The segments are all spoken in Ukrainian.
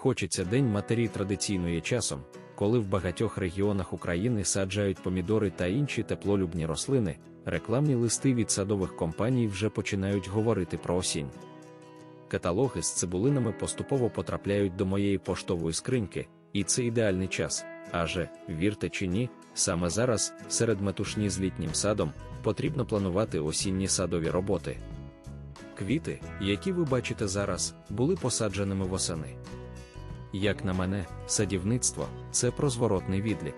Хочеться День матері традиційно є часом, коли в багатьох регіонах України саджають помідори та інші теплолюбні рослини, рекламні листи від садових компаній вже починають говорити про осінь. Каталоги з цибулинами поступово потрапляють до моєї поштової скриньки, і це ідеальний час. Аже, вірте чи ні, саме зараз, серед метушні з літнім садом, потрібно планувати осінні садові роботи. Квіти, які ви бачите зараз, були посадженими восени. Як на мене, садівництво це про зворотний відлік.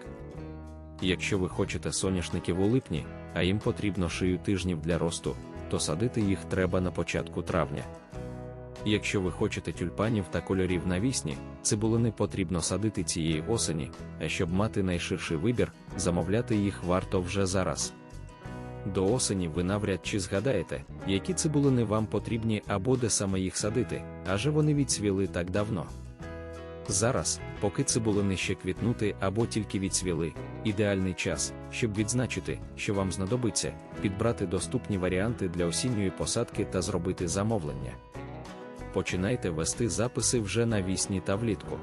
Якщо ви хочете соняшників у липні, а їм потрібно шию тижнів для росту, то садити їх треба на початку травня. Якщо ви хочете тюльпанів та кольорів навісні, цибулини потрібно садити цієї осені, а щоб мати найширший вибір, замовляти їх варто вже зараз. До осені ви навряд чи згадаєте, які цибулини вам потрібні або де саме їх садити, адже вони відцвіли так давно. Зараз, поки цибулини ще квітнути або тільки відцвіли, ідеальний час, щоб відзначити, що вам знадобиться, підбрати доступні варіанти для осінньої посадки та зробити замовлення. Починайте вести записи вже на вісні та влітку.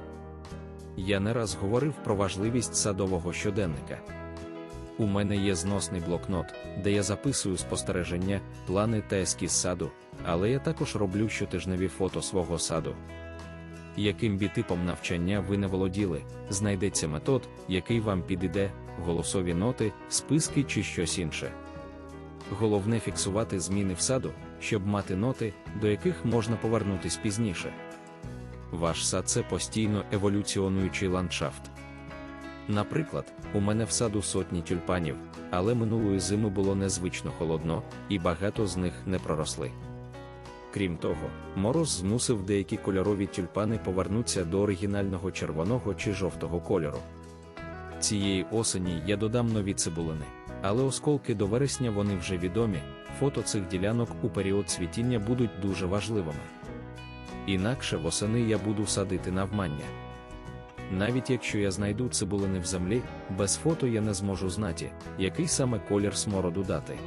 Я не раз говорив про важливість садового щоденника. У мене є зносний блокнот, де я записую спостереження, плани та ескіз саду, але я також роблю щотижневі фото свого саду. Яким бітипом навчання ви не володіли, знайдеться метод, який вам підійде, голосові ноти, списки чи щось інше. Головне фіксувати зміни в саду, щоб мати ноти, до яких можна повернутись пізніше. Ваш сад це постійно еволюціонуючий ландшафт. Наприклад, у мене в саду сотні тюльпанів, але минулої зими було незвично холодно, і багато з них не проросли. Крім того, мороз змусив деякі кольорові тюльпани повернутися до оригінального червоного чи жовтого кольору. Цієї осені я додам нові цибулини, але осколки до вересня вони вже відомі, фото цих ділянок у період цвітіння будуть дуже важливими. Інакше восени я буду садити навмання. Навіть якщо я знайду цибулини в землі, без фото я не зможу знати, який саме колір смороду дати.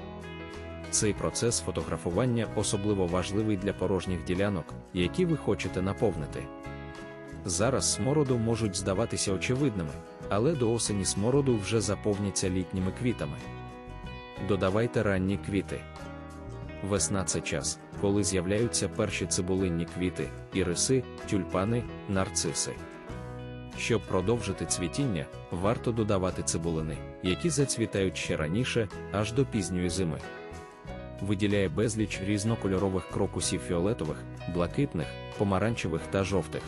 Цей процес фотографування особливо важливий для порожніх ділянок, які ви хочете наповнити. Зараз смороду можуть здаватися очевидними, але до осені смороду вже заповняться літніми квітами. Додавайте ранні квіти. Весна це час, коли з'являються перші цибулинні квіти, іриси, тюльпани, нарциси. Щоб продовжити цвітіння, варто додавати цибулини, які зацвітають ще раніше, аж до пізньої зими. Виділяє безліч різнокольорових крокусів фіолетових, блакитних, помаранчевих та жовтих.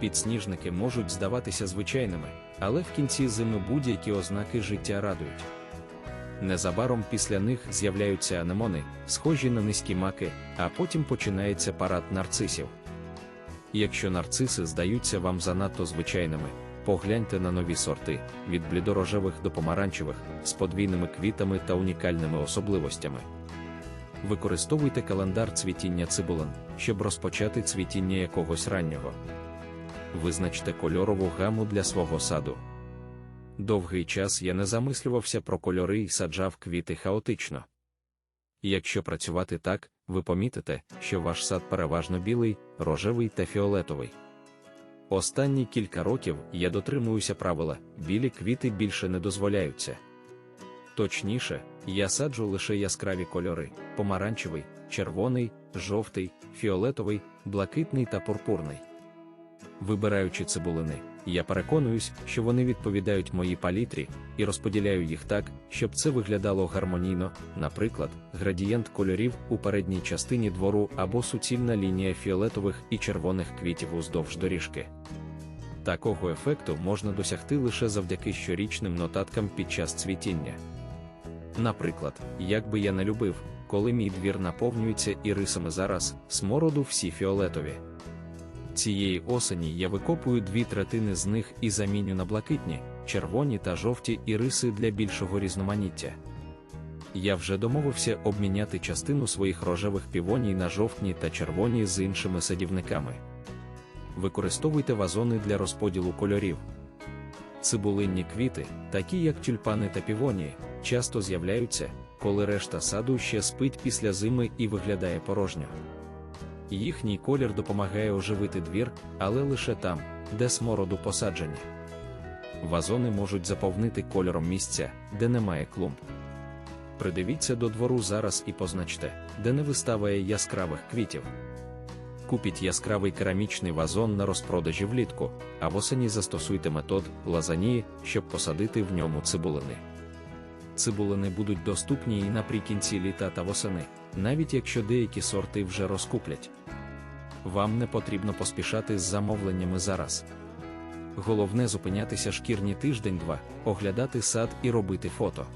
Підсніжники можуть здаватися звичайними, але в кінці зими будь-які ознаки життя радують. Незабаром після них з'являються анемони, схожі на низькі маки, а потім починається парад нарцисів. Якщо нарциси здаються вам занадто звичайними, погляньте на нові сорти від блідорожевих до помаранчевих з подвійними квітами та унікальними особливостями. Використовуйте календар цвітіння цибулин, щоб розпочати цвітіння якогось раннього. Визначте кольорову гаму для свого саду. Довгий час я не замислювався про кольори і саджав квіти хаотично. Якщо працювати так, ви помітите, що ваш сад переважно білий, рожевий та фіолетовий. Останні кілька років я дотримуюся правила, білі квіти більше не дозволяються. Точніше, я саджу лише яскраві кольори: помаранчевий, червоний, жовтий, фіолетовий, блакитний та пурпурний. Вибираючи цибулини, я переконуюсь, що вони відповідають моїй палітрі, і розподіляю їх так, щоб це виглядало гармонійно, наприклад, градієнт кольорів у передній частині двору або суцільна лінія фіолетових і червоних квітів уздовж доріжки. Такого ефекту можна досягти лише завдяки щорічним нотаткам під час цвітіння. Наприклад, як би я не любив, коли мій двір наповнюється ірисами зараз, смороду всі фіолетові. Цієї осені я викопую дві третини з них і заміню на блакитні, червоні та жовті іриси для більшого різноманіття. Я вже домовився обміняти частину своїх рожевих півоній на жовтні та червоні з іншими садівниками. Використовуйте вазони для розподілу кольорів. Цибулинні квіти, такі як тюльпани та півонії, часто з'являються, коли решта саду ще спить після зими і виглядає порожньо. Їхній колір допомагає оживити двір, але лише там, де смороду посаджені. Вазони можуть заповнити кольором місця, де немає клумб. Придивіться до двору зараз і позначте, де не виставає яскравих квітів. Купіть яскравий керамічний вазон на розпродажі влітку, а восені застосуйте метод лазанії, щоб посадити в ньому цибулини. Цибулини будуть доступні і наприкінці літа та восени, навіть якщо деякі сорти вже розкуплять. Вам не потрібно поспішати з замовленнями зараз. Головне зупинятися шкірні тиждень-два, оглядати сад і робити фото.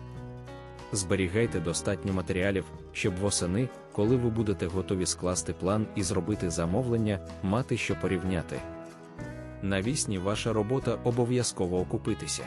Зберігайте достатньо матеріалів, щоб восени, коли ви будете готові скласти план і зробити замовлення, мати що порівняти. Навісні ваша робота обов'язково окупитися.